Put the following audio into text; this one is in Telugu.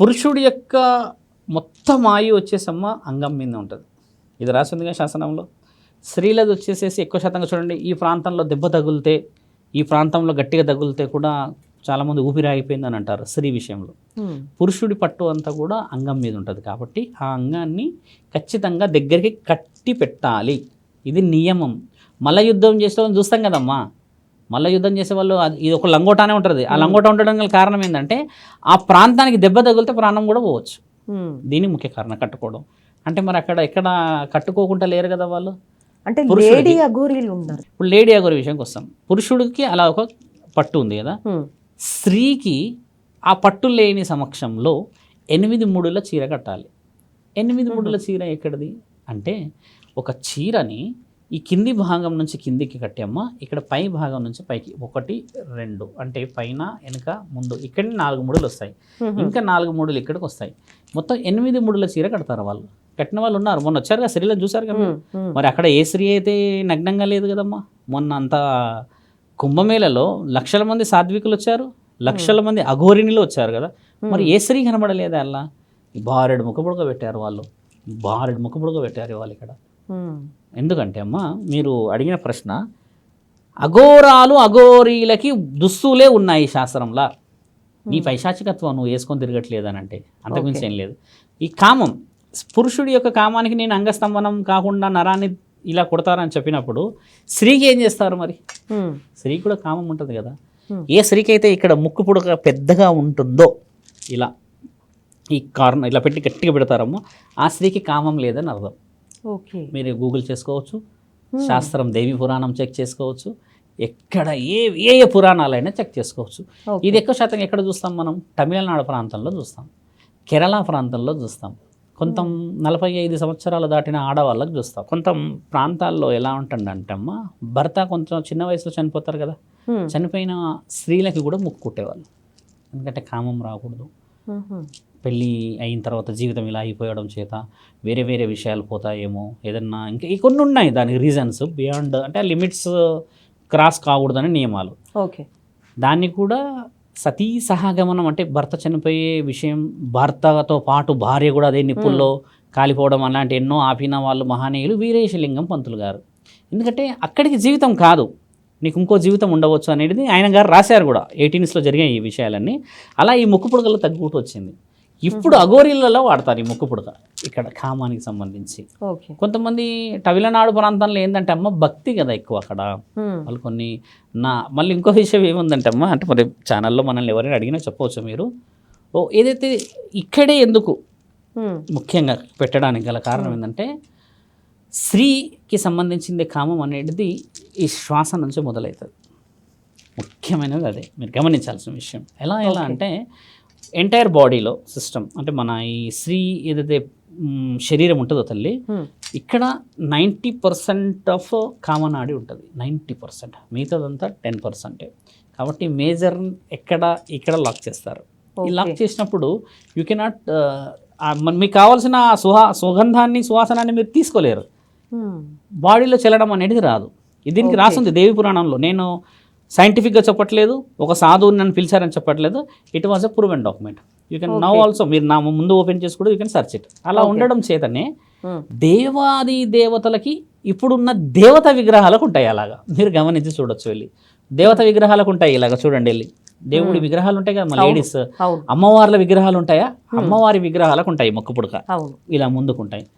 పురుషుడి యొక్క మొత్తం ఆయు వచ్చేసమ్మ అంగం మీద ఉంటుంది. ఇది రాసిందిగా శాసనంలో. స్త్రీలది వచ్చేసేసి ఎక్కువ శాతంగా చూడండి ఈ ప్రాంతంలో దెబ్బ తగిలితే ఈ ప్రాంతంలో గట్టిగా తగిలితే కూడా చాలామంది ఊపిరి ఆగిపోయిందని అంటారు స్త్రీ విషయంలో. పురుషుడి పట్టు అంతా కూడా అంగం మీద ఉంటుంది కాబట్టి ఆ అంగాన్ని ఖచ్చితంగా దగ్గరికి కట్టి పెట్టాలి. ఇది నియమం. మల్ల యుద్ధం చేసే వాళ్ళని చూస్తాం కదమ్మా. మల్ల యుద్ధం చేసే వాళ్ళు అది- ఇది ఒక లంగోటానే ఉంటుంది. ఆ లంగోట ఉండడం గల కారణం ఏంటంటే ఆ ప్రాంతానికి దెబ్బ తగిలితే ప్రాణం కూడా పోవచ్చు. దీని ముఖ్య కారణం కట్టుకోవడం. అంటే మరి అక్కడ ఎక్కడ కట్టుకోకుండా లేరు కదా వాళ్ళు? అంటే లేడీ అఘోరీలు ఉన్నారు. ఇప్పుడు లేడీ అగోరి విషయంకి వస్తాం. పురుషుడికి అలా ఒక పట్టు ఉంది కదా. స్త్రీకి ఆ పట్టు లేని సమక్షంలో ఎనిమిది మూడుల చీర కట్టాలి. ఎనిమిది మూడుల చీర ఎక్కడిది? అంటే ఒక చీరని ఈ కింది భాగం నుంచి కిందికి కట్టేమ్మ ఇక్కడ పై భాగం నుంచి పైకి ఒకటి రెండు. అంటే పైన వెనుక ముందు. ఇక్కడ నాలుగు ముడులు వస్తాయి. ఇంకా నాలుగు మూడులు ఇక్కడికి వస్తాయి. మొత్తం ఎనిమిది మూడుల చీర కడతారు వాళ్ళు? కట్టిన వాళ్ళు ఉన్నారు. మొన్న వచ్చారు కదా స్త్రీలను చూసారు కదా. మరి అక్కడ ఏ స్త్రీ అయితే నగ్నంగా లేదు కదమ్మా? మొన్న అంత కుంభమేళలో లక్షల మంది సాత్వికులు వచ్చారు. లక్షల మంది అఘోరిణిలు వచ్చారు కదా. మరి ఏ స్త్రీ కనబడలేదు అలా? బారెడు ముఖపుడుగా పెట్టారు వాళ్ళు. బారెడు ముఖపుడుగా పెట్టారు వాళ్ళు ఇక్కడ. ఎందుకంటే అమ్మా మీరు అడిగిన ప్రశ్న అఘోరాలు అఘోరీలకి దుస్తులే ఉన్నాయి శాస్త్రంలా. నీ పైశాచికత్వం నువ్వు వేసుకొని తిరగట్లేదనంటే అంతకుమించి ఏం లేదు. ఈ కామం పురుషుడి యొక్క కామానికి నేను అంగస్తంభనం కాకుండా నరాన్ని ఇలా కొడతారని చెప్పినప్పుడు స్త్రీకి ఏం చేస్తారు మరి? ఉమ్. స్త్రీకి కూడా కామం ఉంటుంది కదా. ఏ స్త్రీకి అయితే ఇక్కడ ముక్కు పుడక పెద్దగా ఉంటుందో ఇలా ఈ కార్న ఇలా పెట్టి గట్టిగా పెడతారమ్మో ఆ స్త్రీకి కామం లేదని అర్థం. ఓకే. మీరు గూగుల్ చేసుకోవచ్చు. శాస్త్రం దేవి పురాణం చెక్ చేసుకోవచ్చు. ఎక్కడ ఏ ఏ ఏ పురాణాలైనా చెక్ చేసుకోవచ్చు. ఇది ఎక్కువ శాతం ఎక్కడ చూస్తాం మనం? తమిళనాడు ప్రాంతంలో చూస్తాం. కేరళ ప్రాంతంలో చూస్తాం. కొంత నలభై ఐదు సంవత్సరాలు దాటిన ఆడవాళ్ళకి చూస్తాం. కొంత ప్రాంతాల్లో ఎలా ఉంటుందంటే అమ్మ భర్త కొంచెం చిన్న వయసులో చనిపోతారు కదా. ఉమ్. చనిపోయిన స్త్రీలకి కూడా ముక్కు కుట్టేవాళ్ళు. ఎందుకంటే కామం రాకూడదు. పెళ్ళి అయిన తర్వాత జీవితం ఇలా అయిపోయడం చేత వేరే వేరే విషయాలు పోతాయేమో ఏదన్నా ఇంకా ఈ కొన్ని ఉన్నాయి దానికి రీజన్స్ బియాండ్ అంటే లిమిట్స్ క్రాస్ కాకూడదని నియమాలు. ఓకే. దాన్ని కూడా సతీ సహగమనం అంటే భర్త చనిపోయే విషయం భర్తతో పాటు భార్య కూడా అదే నిప్పుల్లో కాలిపోవడం అలాంటి ఎన్నో ఆపిన వాళ్ళు మహానీయులు వీరేశలింగం పంతులు గారు. ఎందుకంటే అక్కడికి జీవితం కాదు. నీకు ఇంకో జీవితం ఉండవచ్చు అనేది ఆయన గారు రాశారు కూడా. ఎయిటీన్స్లో జరిగాయి ఈ విషయాలన్నీ. అలా ఈ ముక్కు పుడకలు తగ్గుతూ వచ్చింది. ఇప్పుడు అఘోరీలలో వాడతారు ఈ ముక్కు పుడక ఇక్కడ కామానికి సంబంధించి. కొంతమంది తమిళనాడు ప్రాంతంలో ఏంటంటే అమ్మ భక్తి కదా ఎక్కువ అక్కడ. వాళ్ళు కొన్ని నా మళ్ళీ ఇంకో విషయం ఏముందంటే అమ్మా అంటే మరి ఛానల్లో మనల్ని ఎవరైనా అడిగినా చెప్పవచ్చు మీరు. ఓ ఏదైతే ఇక్కడే ఎందుకు. ముఖ్యంగా పెట్టడానికి గల కారణం ఏంటంటే స్త్రీకి సంబంధించింది కామం అనేది ఈ శ్వాస నుంచి మొదలవుతుంది. ముఖ్యమైనది అదే. మీరు గమనించాల్సిన విషయం. ఎలా ఎలా అంటే ఎంటైర్ బాడీలో సిస్టమ్ అంటే మన ఈ స్త్రీ ఏదైతే శరీరం ఉంటుందో తల్లి ఉమ్. ఇక్కడ నైంటీ పర్సెంట్ ఆఫ్ కామన్ ఆడి ఉంటుంది. నైంటీ పర్సెంట్ మిగతాదంతా టెన్ పర్సెంటే కాబట్టి మేజర్ ఎక్కడ ఇక్కడ లాక్ చేస్తారు. ఈ లాక్ చేసినప్పుడు యూ కెనాట్ మీకు కావాల్సిన సుహా సుగంధాన్ని సువాసనాన్ని మీరు తీసుకోలేరు. బాడీలో చెల్లడం అనేది రాదు. దీనికి రాసింది దేవి పురాణంలో. నేను సైంటిఫిక్గా చెప్పట్లేదు ఒక సాధువుని నన్ను పిలిచారని చెప్పట్లేదు. It was a proven document you can now also మీరు నా ముందు ఓపెన్ చేసి కూడా యూ కెన్ సర్చ్ ఇట్ అలా ఉండడం చేతనే ఉమ్. దేవాది దేవతలకి ఇప్పుడున్న దేవత విగ్రహాలకు ఉంటాయి అలాగా. మీరు గమనించి చూడొచ్చు వెళ్ళి. దేవత విగ్రహాలకు ఉంటాయి ఇలాగ చూడండి వెళ్ళి. దేవుడి విగ్రహాలు ఉంటాయి కదా లేడీస్ అమ్మవార్ల విగ్రహాలు ఉంటాయా? అమ్మవారి విగ్రహాలకు ఉంటాయి మొక్కు పుడక. ఇలా ముందుకుంటాయి